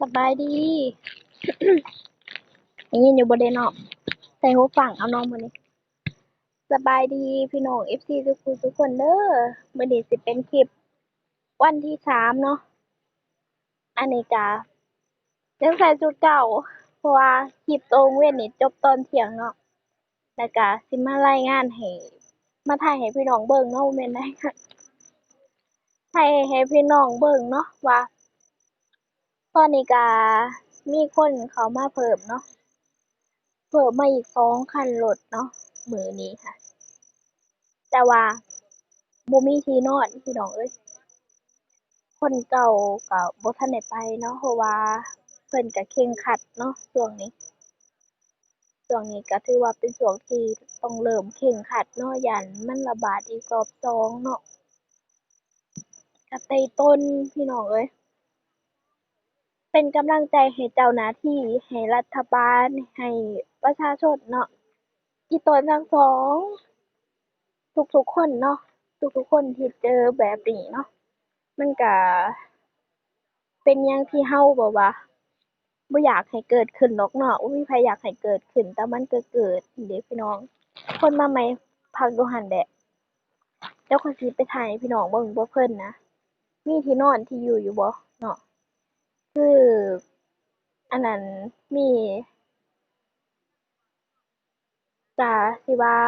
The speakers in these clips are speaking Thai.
สบายดีได้ยินอยู่บ่เดนาะใส่หูฟังเอาน้องมื้อนี้สบายดีพี่น้อง FC ทุกผู้ทุกคนเด้อมื้อนี้สิเป็นคลิป วันที่สามเนาะอันนี้ก็ยังใส่ชุดเก่า เพราะว่าคลิปตรงเว้นนี่จบตอนเที่ยงเนาะแล้วก็สิมารายงานให้มาถ่ายให้พี่น้องเบิ่งเนาะบ่แมนได้ค่ะถ่ายให้พี่น้องเบิ่งเนาะว่า อนนี้ก็มีคนเข้ามาเพิ่มเนาะ เพิ่มมาอีกสองคันรถเนาะ มื้อนี้ค่ะ แต่ว่าบ่มีที่นอนพี่น้องเอ้ย คนเก่าก็บ่ทันได้ไปเนาะ เพราะว่าเพิ่นก็เคร่งครัดเนาะช่วงนี้ช่วงนี้ก็ถือว่าเป็นช่วงที่ต้องเริ่มเคร่งครัดเนาะย้านมันระบาดอีกรอบสองเนาะก็ใต้ต้นพี่น้องเอ้ย เป็นกำลังใจให้เจ้าหน้าที่ ให้รัฐบาล ให้ประชาชนเนาะ อีตนทั้งสอง ทุกๆคนเนาะ ทุกๆคนที่เจอแบบนี้เนาะ มันก็เป็นยังที่เราแบบว่าบ่อยากให้เกิดขึ้นดอกเนาะบ่มีไผอยากให้เกิดขึ้น แต่มันก็เกิดเด้พี่น้อง คนมาใหม่พักอยู่หั้นแหละเดี๋ยวข้อยสิไปถ่ายพี่น้องเบิ่งว่เพิ่นนะ มีที่นอนที่อยู่อยู่บ่ คือ อันนั้นมี ก็สิว่า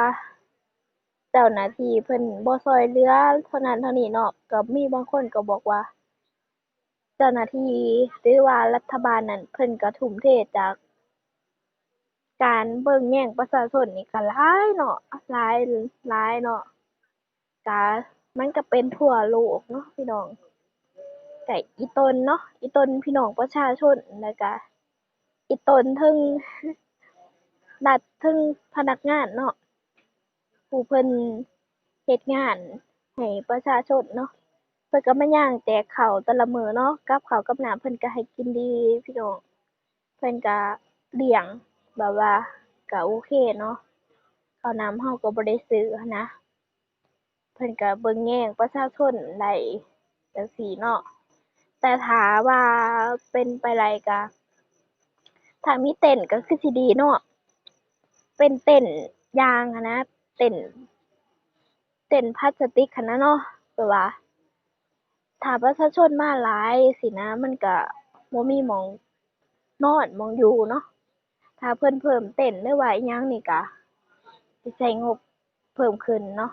เจ้าหน้าที่เพิ่นบ่ช่วยเหลือเท่านั้นเท่านี้เนาะ ก็มีบางคนก็บอกว่า เจ้าหน้าที่หรือว่ารัฐบาลนั้นเพิ่นก็ทุ่มเทจาก การเบิ่งแย่งประชาชนนี่ก็หลายเนาะ หลาย หลายเนาะ ก็ มันก็เป็นทั่วโลกเนาะพี่น้อง ก็อีตนเนาะ อีตนพี่น้องประชาชน แล้วก็อีตนเทิงรัฐเทิงพนักงานเนาะ ผู้เพิ่นเฮ็ดงานให้ประชาชนเนาะ เพิ่นก็มาย่างแจกข้าวแต่ละมื้อเนาะ กับข้าวกับน้ำเพิ่นก็ให้กินดีพี่น้อง เพิ่นก็เลี้ยงแบบว่าก็โอเคเนาะ ข้าวน้ำเราก็บ่ได้ซื้อหั้นนะ เพิ่นก็เบิ่งแย่งประชาชนได้จั่งซี้เนาะ แต่ถ้าว่าเป็นไปได้ก็ถ้ามีเต็นก็คือสิดีเนาะเป็นเต็นยางนะเต็นเต็นพลาสติกหั้นนะเนาะแบบว่าถ้าประชาชนมาหลายจั่งซี้นะ มันก็บ่มีมองนอนมองอยู่เนาะถ้าเพิ่นเพิ่มเต็นท์หรือว่าอิหยังนี่ก็สิใช้งบเพิ่มขึ้นเนาะ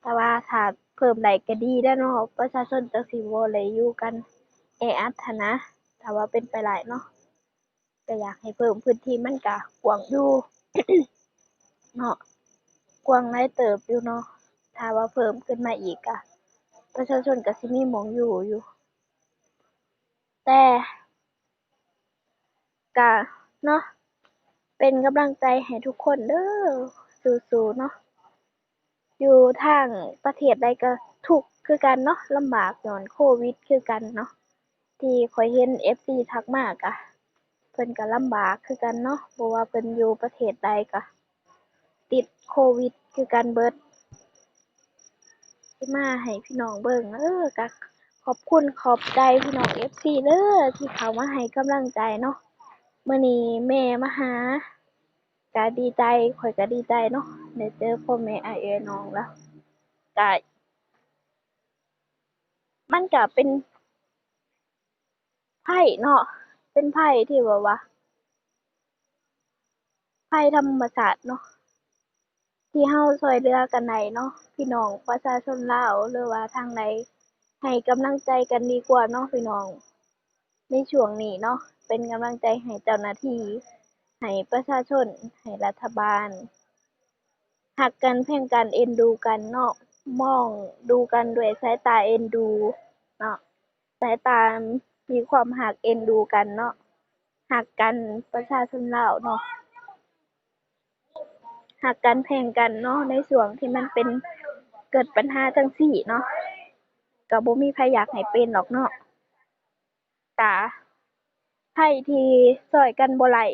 แต่ว่าถ้า เพิ่มได้ก็ดีแล้วเนาะประชาชนจังสิบ่ได้อยู่กันแออัดหั้นนะถ้าว่าเป็นไปได้เนาะก็อยากให้เพิ่มพื้นที่มันก็กว้างอยู่เนาะกว้างหลายเติบอยู่เนาะถ้าว่าเพิ่มขึ้นมาอีกก็ประชาชนก็สิมีหม้องอยู่อยู่ แต่ก็เนาะเป็นกำลังใจให้ทุกคนเด้อสู้ๆเนาะ อยู่ทางประเทศใดก็ทุกข์คือกันเนาะลำบากญ้อนโควิดคือกันเนาะที่ข้อยเห็น FC ทักมาก็เพิ่นก็ลำบากคือกันเนาะบ่ว่าเพิ่นอยู่ประเทศใดก็ติดโควิดคือกันเบิดสิมาให้พี่น้องเบิ่งเออก็ขอบคุณขอบใจพี่น้อง FC เด้อที่เข้ามาให้กำลังใจเนาะมื้อนี้แม่มาหา ก็ดีใจข้อยก็ดีใจเนาะ ได้เจอพ่อแม่อ้ายเอื้อยน้องแล้วก็ มันก็เป็นภัยเนาะ เป็นภัยที่แบบว่า ภัยธรรมชาติเนาะ ที่เราช่วยเหลือกันได้เนาะ พี่น้องประชาชนลาว หรือว่าทางใด ให้กำลังใจกันดีกว่าเนาะพี่น้อง ในช่วงนี้เนาะ เป็นกำลังใจให้เจ้าหน้าที่ ให้ประชาชน ให้รัฐบาล รักกัน แพร่งกัน เอ็นดูกันเนาะ มองดูกันด้วยสายตาเอ็นดูเนาะ สายตามีความรัก เอ็นดูกันเนาะ รักกันประชาชนลาวเนาะ รักกัน แพงกันเนาะ ในช่วงที่มันเป็น เกิดปัญหาจั่งซี้เนาะก็บ่มีไผอยากให้เป็นดอกเนาะก็ภัยที่ช่วยกันบ่ได้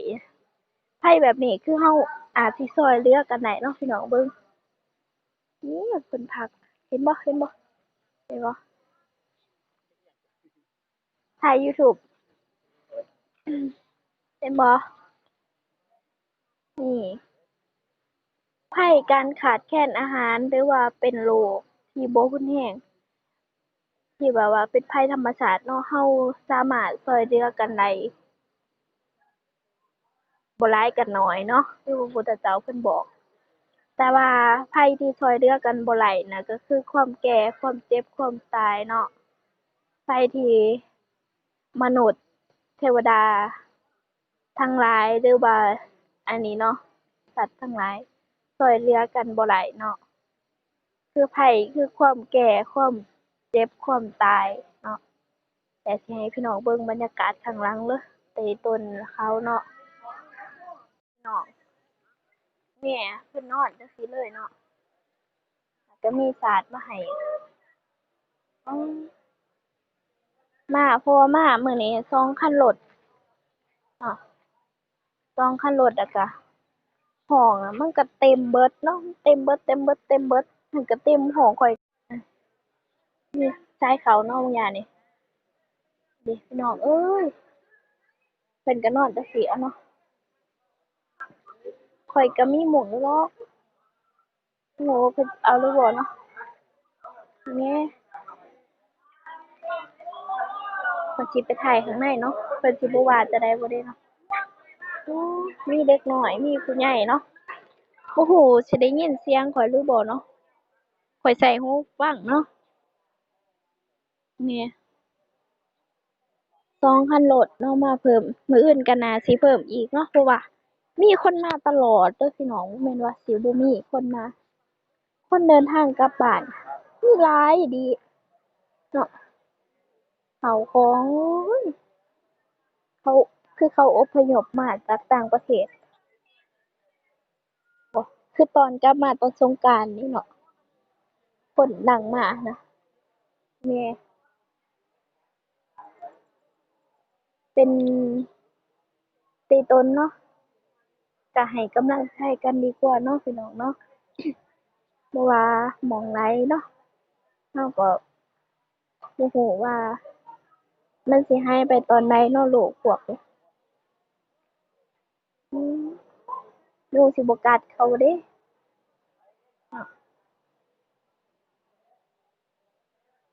ภัยแบบนี้คือเราอาจสิช่วยเลือกันได้เนาะพี่น้องเบิ่งนี่เพิ่นพักเห็นบ่เห็นบ่เห็นบ่ทถ่าย YouTube เห็นบ่นี่ภัยการขาดแคลนอาหารหรือว่าเป็นโรคที่บ่รุนแรงที่แบบว่าเป็นภัยธรรมชาติเนาะเราสามารถช่วยเหลือกันได้ บ่หลายก็น้อยเนาะที่พระพุทธเจ้าเพิ่นบอก แต่ว่าภัยที่ช่วยเหลือกันบ่ไหลน่ะก็คือความแก่ ความเจ็บ ความตายเนาะ ภัยที่มนุษย์ เทวดา ทั้งหลายหรือว่าอันนี้เนาะ สัตว์ทั้งหลายช่วยเหลือกันบ่ไหลเนาะ คือภัยคือความแก่ ความเจ็บ ความตายเนาะเดี๋ยวสิให้พี่น้องเบิ่งบรรยากาศข้างหลังเด้อเตต้นเขาเนาะ น้อง แม่เพิ่นนอนจังซี้เลยเนาะแล้วก็มีสาดมาให้อือมาพราะว่ามามื้อนี้สองคันรถเนาะสองคันรถแล้วก็ห้องอะมันก็เต็มเบิดเนาะ เต็มเบิด เต็มเบิด เต็มเบิด มันก็เต็มห้องข้อยนี่ชายเขาเนาะบางอย่างนี่นี่พี่น้องเอ้ยเพิ่นก็นอนจั่งซี้อะเนาะ ข้อยก็มีหม้องอยู่ดอกบ่รู้ว่าเพิ่นเอาหรือบ่เนาะ แหน่เพิ่นสิไปถ่ายข้างในเนาะ เพิ่นสิบ่ว่าจั่งใดบ่เดะเนาะอือมีเด็กน้อย มีผู้ใหญ่เนาะ บ่รู้สิได้ยินเสียงข้อยหรือบ่เนาะ ข้อยใส่หูฟังเนาะนี่สองคันรถเนาะ มาเพิ่ม มื้ออื่นก็น่าสิเพิ่มอีกเนาะเพราะว่า มีคนมาตลอดเด้อพี่น้องบ่แม่นว่าสิบ่มีคนมา คนเดินทางกลับบ้าน มีหลายอีเนาะข้าวของ เขาคือเขาอพยพมาจากต่างประเทศบ่คือตอนกลับมาตอนสงกรานต์นี่เนาะคนดังมานะแหน่เป็นเตต้นเนาะ ก็ให้กำลังใจกันดีกว่าเนาะพี่น้องเนาะบ่ว่ามองใดเนาะเราก็บ่รู้ว่า มันสิหายไปตอนใดเนาะโรคพวกนี้อือยุงสิบ่กัดเขาเดะเนาะ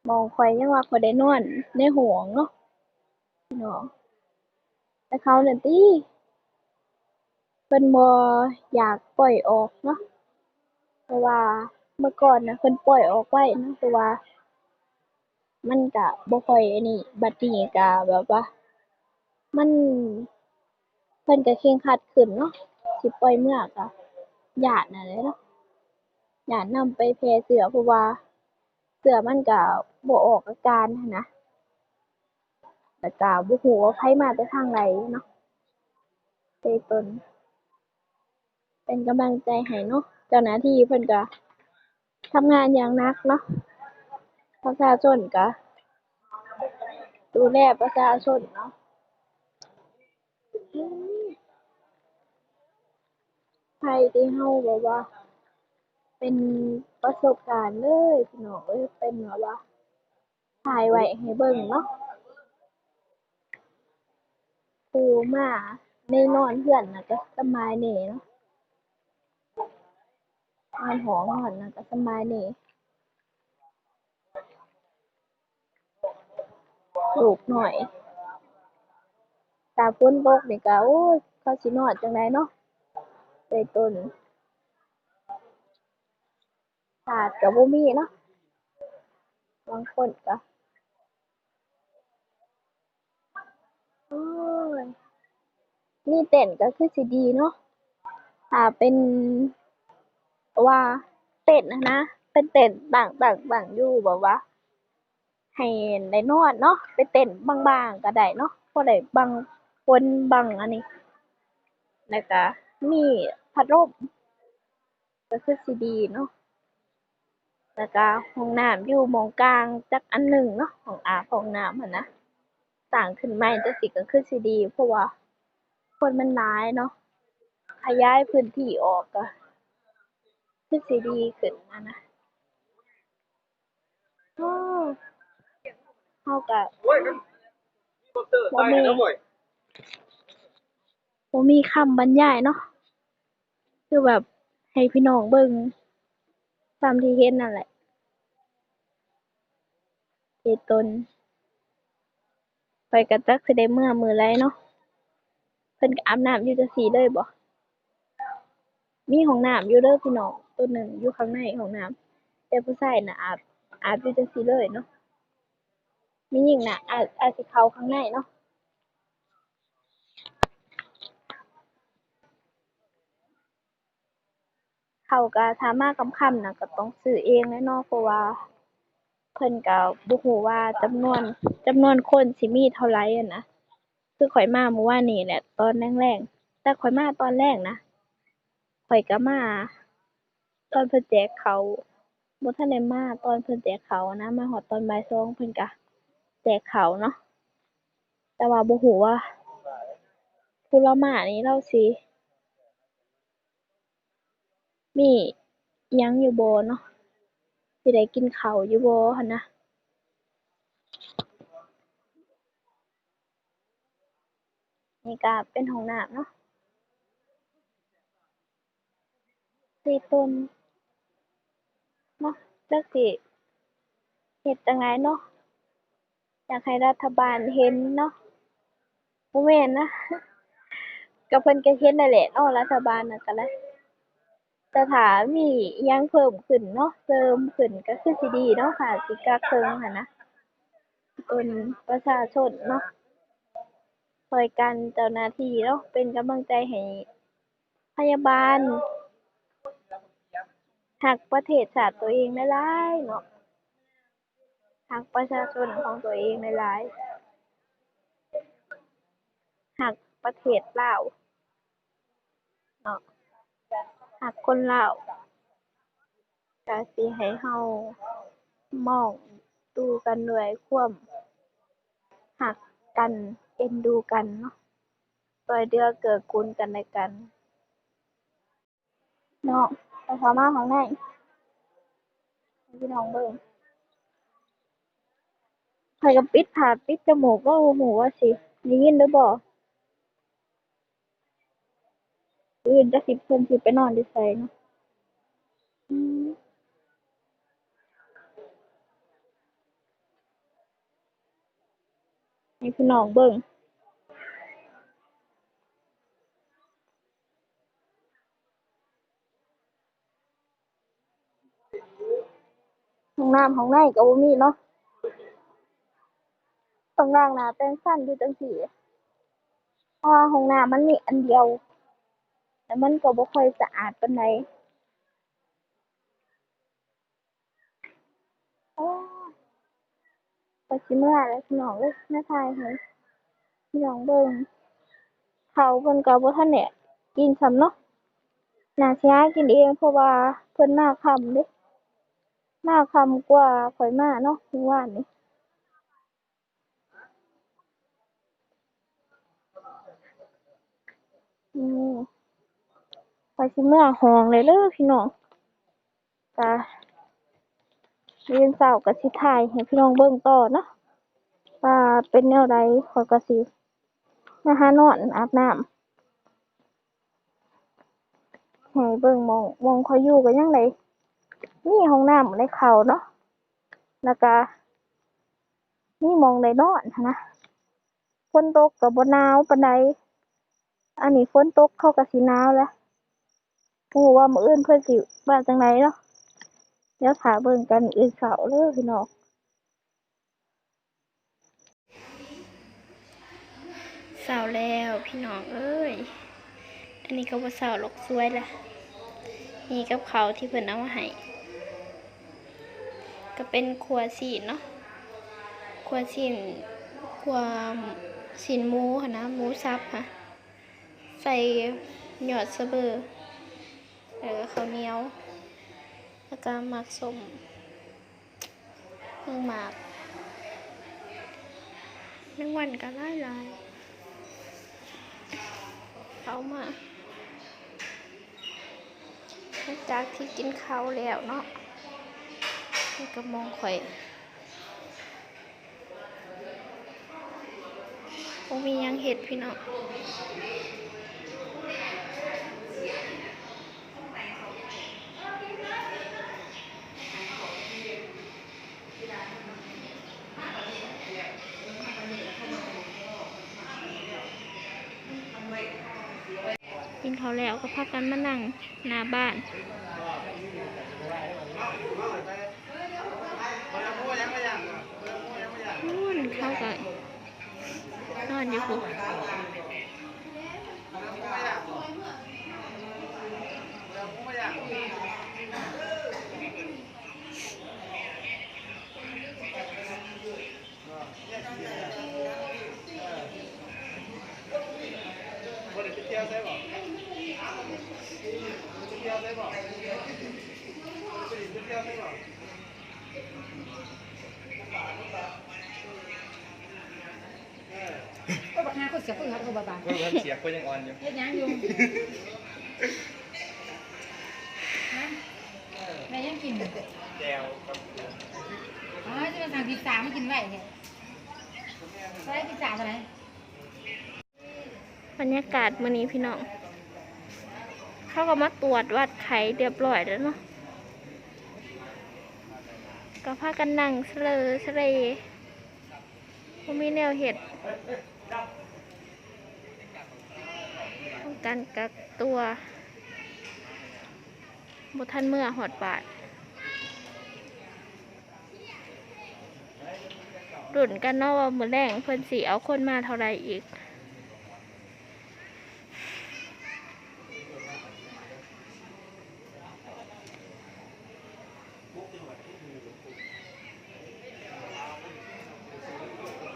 หม้องข้อยยังว่าข้อยได้นอนในห้องเนาะพี่น้องแต่เขาเนั่นติเพิ่นบ่อยากปล่อยออกเนาะ เพราะว่าเมื่อก่อนน่ะเพิ่นปล่อยออกไว้เนาะ เพราะว่ามันก็บ่ค่อยอันนี้ บัดนี้ก็แบบว่ามัน เพิ่นก็เคร่งครัดขึ้นเนาะ สิปล่อยเมื่อก็ย้านนั่นแหละเนาะ ย้านนำไปแพร่เชื้อ เพราะว่าเชื้อมันก็บ่ออกอาการหั้นนะ แล้วก็บ่รู้ว่าไผมาแต่ทางใดเนาะเตต้น เป็นกำลังใจให้เนาะเจ้าหน้าที่เพิ่นก็ทำงานอย่างหนักเนาะประชาชนก็ดูแลประชาชนเนาะอือภัยที่เราแบบว่า เป็นประสบการณ์เลยพี่น้องเอ้ยเป็นแบบว่าถ่ายไว้ให้เบิ่งเนาะผู้มาได้นอนเรือนนะก็สำบายแน่เนาะ นอนห้องนอนนะก็สบายแหน่ลูกน้อยถ้าฝนตกนี่ก็โอ๊ยเขาสินอนจั่งใดเนาะเตต้นศาสาดก็บ่มีเนาะบางคนก็โอ้ยมีเต็นก็คือสิดีเนาะถ้าเป็น ว่าเต็นท์หั้นะเป็นเต็นตั้งตั้งตั้งอยู่แบบว่า ให้ได้นอนเนาะเป็นเต็นบางๆก็ได้เนาะพอได้บังฝนบังอันนี้แล้วก็มีพัดลมก็คือสิดีเนาะแล้วก็ห้องน้ำอยู่มองกลางจักอันหนึ่งเนาะห้องอาห้องน้ำหันนะสร้างขึ้นใหม่จั่งซี้ก็คือสิดี เพราะว่าคนมันหลายเนาะขยายพื้นที่ออกก็ คือสิดีขึ้นอะนะเออเราก็บ่มีบ่มีคำบรรยายเนาะคือแบบให้พี่น้องเบิ่งตามที่เห็นนั่นแหละที่ตนข้อยก็จักสิได้เมื่อมื้อใดเนาะเพิ่นก็อาบน้ำอยู่จั่งซี้เลยบ่มีห้องน้ำอยู่เด้อพี่น้อง ตัวหนึ่งอยู่ข้างในห้องน้ำแต่ผู้ชายน่ะอาบอาบอยู่จังซี้เลยเนาะมีหญิงน่ะอาจอาจสิเข้าข้างในเนาะข้าวก็ถ้ามาค่ำน่ะก็ต้องซื้อเองแหล้วเนาะ เพราะว่าเพิ่นก็บ่ฮู้ว่าจำนวนจำนวนคนสิมีเท่าไรอะนะ คือข้อยมาเมื่อวานนี้แหละตอนแลงๆแต่ข้อยมาตอนแรกนะ ข้อยก็มา ตอนเพิ่นแจกข้าวบ่ทันได้มา ตอนเพิ่นแจกข้าวนะ มาฮอดตอนบ่ายสองเพิ่นก็แจกข้าวเนาะ แต่ว่าบ่ฮู้ว่าผลามานี่เลาสิมีอิหยังอยู่บ่เนาะ สิได้กินข้าวอยู่บ่หั้นนะนี่ก็เป็นห้องน้ำเนาะ สี่ต้น เนาะ จักสิเฮ็ดจั่งใดเนาะ อยากให้รัฐบาลเห็นเนาะ บ่แม่นนะ ก็เพิ่นก็เห็นนั่นแหละเนาะ รัฐบาลน่ะก็ได้ แต่ถ้ามีอิหยังเพิ่มขึ้นเนาะเติมขึ้นก็คือสิดีเนาะค่ะ สิกักเทิงหั้นนะต้นประชาชนเนาะช่วยกันเจ้าหน้าที่เนาะ เป็นกำลังใจให้พยาบาล รักประเทศชาติตัวเองหลายเนาะ รักประชาชนของตัวเองหลายๆรักประเทศลาวเนาะ รักคนลาวก็สิให้เรามองดูกันด้วยความรักกัน เอ็นดูกันเนาะช่วเหลือเกื้อกูลกันและกัน เนาะ เข้ามาข้างในให้พี่น้องเบิ่งข้อยก็ปิดปาปิดจมูกเว้าบ่ฮู้ว่าสิได้ยินหรือบ่อื่นจักสิเพิ่นสิไปนอนอยู่ไสเนาะอืมให้พี่น้องเบิ่ง ห้องน้ำข้างในก็บ่มีเนาะต้องล้างหน้าแปรงฟันอยู่จังซี้เพราะว่าห้องน้ำมันมีอันเดียวแล้วมันก็บ่ค่อยสะอาดปานใดโอ้ยข้อยสิเมื่อแล้วพี่น้องเอ้ยมาถ่ายให้พี่น้องเบิ่งเขาเพิ่นก็บ่ทันได้กินซ้ำเนาะน่าสิหากินเองเพราะว่าเพิ่นมาค่ำเดะ มาค่ำกว่าข้อยมาเนาะเมื่อวานนี้อืมข้อยสิเมื่อห้องแล้วเด้อพี่น้องก็มื้อเช้าก็สิถ่ายให้พี่น้องเบิ่งต่อเนาะว่าเป็นแนวใดข้อยก็สิมาหานอนอาบน้ำให้เบิ่งหม้องหม้องข้อยอยู่ก็ยังได้ มีห้องน้ำได้เขาเนาะแล้วก็มีหม้องได้นอนนะฝนตกก็บ่หนาวปานใดอันนี้ฝนตกเข้าก็สิหนาวและบ่รู้ว่ามืออื่นเพิ่อนสิว่าจั่งใดเนาะเดี๋ยวท่าเบิ่งกันมื้ออื่นเช้าเด้อพี่น้องเช้าแล้วพี่น้องเอ้ย อันนี้ก็บ่เช้าหรอกสวยแหละนี่กับเขาที่เพิ่อนเอามาให้ ก็เป็นครัวซีนเนาะครัวซีนขัวซีนหมูหั้นะหมูสับค่ะใส่หยอดสะเบอแล้วก็ข้าวเหนียวแล้วก็หมักสมเครื่องหมากแมงวันก็หลายหลยเอามาหลังจากที่กินข้าวแล้วเนาะ นี่ก็มองข่อยบ่มียังเฮ็ดพี่น้องกินเขาแล้วก็พักกันมานั่งหน้าบ้านนเขาก็นอนอยู่คุ ก็เสียคนหัดเขาบ่บาเพิ่งเสียก็ยังอ่อนอยู่เฮ็ดหยังอยู่ฮะแม่ยังกินอยู่แจวครับอ๋อจะมาสั่งพิซซ่ามากินไหวเนี่ยใช้พิซซ่าเท่าไหร่บรรยากาศมื้อนี้พี่น้องเขาก็มาตรวจวัดไข้เรียบร้อยแล้วเนาะก็พากันนั่งเสลอเสลบ่มีแนวเห็ด การกักตัวบ่ทันเมื่อหอดบาทรุ่นกันเนาะว่ามือแรงเพิ่นสิเอาคนมาเท่าไรอีก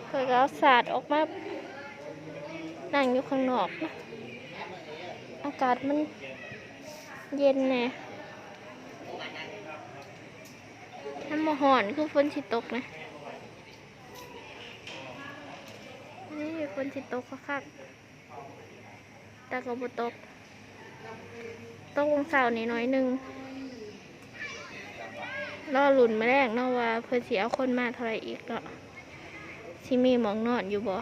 เคยก็เอาสาดออกมานั่งอยู่ข้างนอกนะ อากาศมันเย็นแน่ถ้ามาหอนคือฝนสิตกนะนี่ฝนสิตกคักๆแต่ก็บ่ตกตกวงเสาร์นี่น้อยหนึงรอหลุนมาแรกเนาะว่าเพิ่นสิเอาคนมาเท่าไรอีกเนาะสิมีหมองนอนอยู่บ่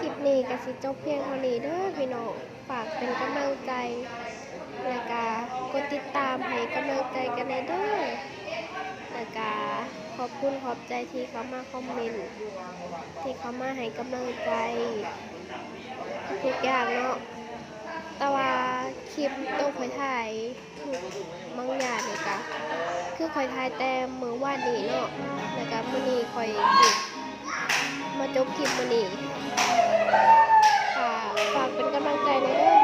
คลิป นี้ก็สิจบเพียงเท่านี้เด้อพี่น้องฝากเป็นกำลังใจแล้วก็กดติดตามให้กำลังใจกันได้เด้อแล้วก็ขอบคุณขอบใจที่เขามาคอมเมนต์ที่เขามาให้กำลังใจทุกอย่างเนาะแต่ว่าคลิปต้องคอยถ่ายบางอย่างนี่กะคือคอยถ่ายแต่มือวาดนีเนาะแล้วก็มือนี้คอยสิ มาจบคลิปวันนี้ฝากเป็นกำลังใจในเด้อ